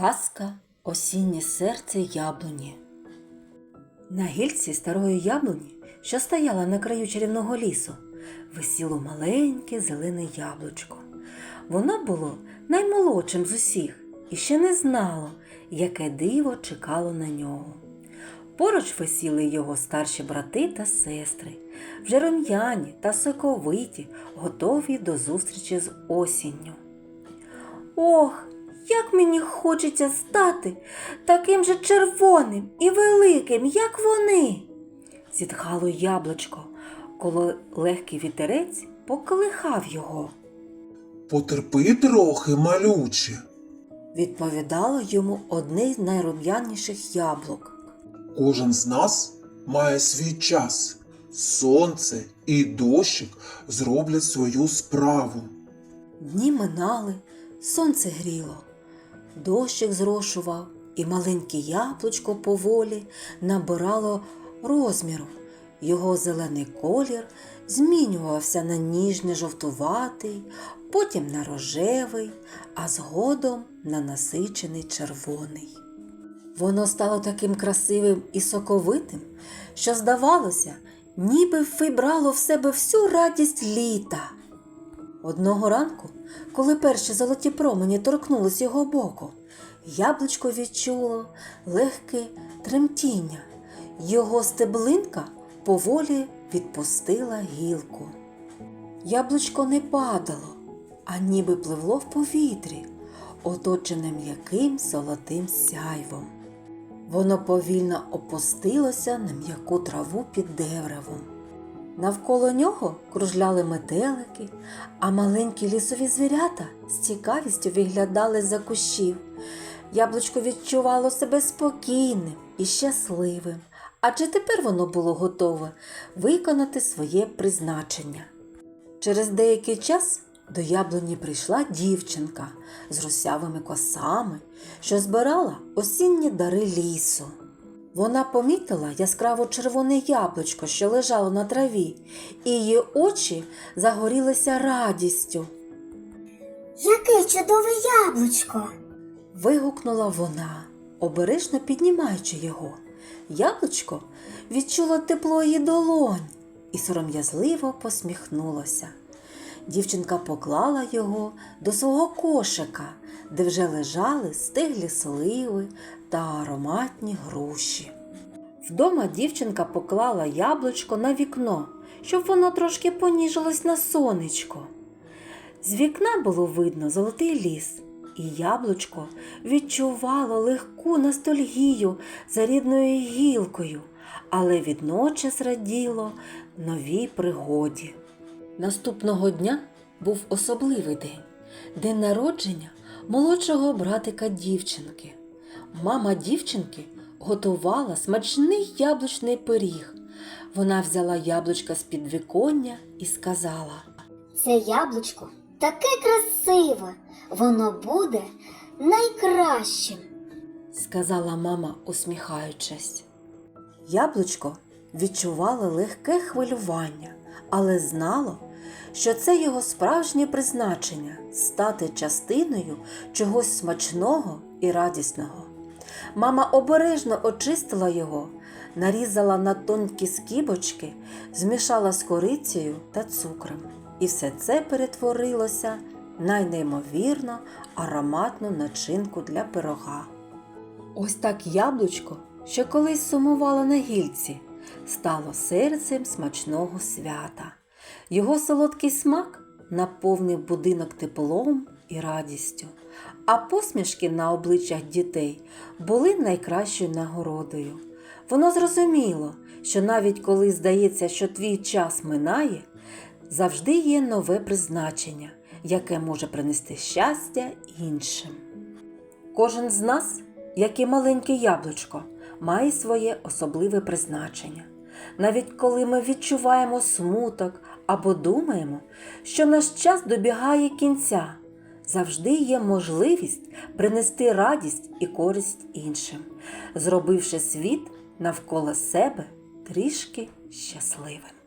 Казка Осіннє серце яблуні. На гільці старої яблуні, що стояла на краю чарівного лісу, висіло маленьке зелене яблучко. Воно було наймолодшим з усіх і ще не знало, яке диво чекало на нього. Поруч висіли його старші брати та сестри, вже рум'яні та соковиті, готові до зустрічі з осінню. Ох, як мені хочеться стати таким же червоним і великим, як вони. зітхало яблучко, коли легкий вітерець поколихав його. Потерпи трохи, малюче. Відповідало йому одне з найрум'яніших яблук. Кожен з нас має свій час. Сонце і дощик зроблять свою справу. Дні минали, сонце гріло, дощик зрошував, і маленьке яблучко поволі набирало розміру. Його зелений колір змінювався на ніжний жовтуватий, потім на рожевий, а згодом на насичений червоний. Воно стало таким красивим і соковитим, що, здавалося, ніби вибрало в себе всю радість літа. Одного ранку, коли перші золоті промені торкнулись його боку, яблучко відчуло легке тремтіння. Його стеблинка поволі відпустила гілку. Яблучко не падало, а ніби пливло в повітрі, оточене м'яким золотим сяйвом. Воно повільно опустилося на м'яку траву під деревом. Навколо нього кружляли метелики, а маленькі лісові звірята з цікавістю виглядали за кущів. Яблучко відчувало себе спокійним і щасливим, адже тепер воно було готове виконати своє призначення. Через деякий час до яблуні прийшла дівчинка з русявими косами, що збирала осінні дари лісу. Вона помітила яскраво червоне яблучко, що лежало на траві, і її очі загорілися радістю. Яке чудове яблучко! Вигукнула вона, обережно піднімаючи його. Яблучко відчуло тепло її долонь і сором'язливо посміхнулося. Дівчинка поклала його до свого кошика, де вже лежали стиглі сливи та ароматні груші. Вдома дівчинка поклала яблучко на вікно, щоб воно трошки поніжилось на сонечко. З вікна було видно золотий ліс, і яблучко відчувало легку ностальгію за рідною гілкою, але відночас раділо новій пригоді. Наступного дня був особливий день день народження молодшого братика дівчинки. Мама дівчинки готувала смачний яблучний пиріг. Вона взяла яблучка з під віконня і сказала. Це яблучко таке красиве, воно буде найкращим. сказала мама, усміхаючись. Яблучко відчувало легке хвилювання, але знало, що це його справжнє призначення стати частиною чогось смачного і радісного. Мама обережно очистила його, нарізала на тонкі скибочки, змішала з корицею та цукром. І все це перетворилося на неймовірно ароматну начинку для пирога. Ось так яблучко, що колись сумувало на гільці, стало серцем смачного свята. Його солодкий смак наповнив будинок теплом і радістю, а посмішки на обличчях дітей були найкращою нагородою. Воно зрозуміло, що навіть коли здається, що твій час минає, завжди є нове призначення, яке може принести щастя іншим. Кожен з нас, як і маленьке яблучко, має своє особливе призначення. Навіть коли ми відчуваємо смуток або думаємо, що наш час добігає кінця, завжди є можливість принести радість і користь іншим, зробивши світ навколо себе трішки щасливим.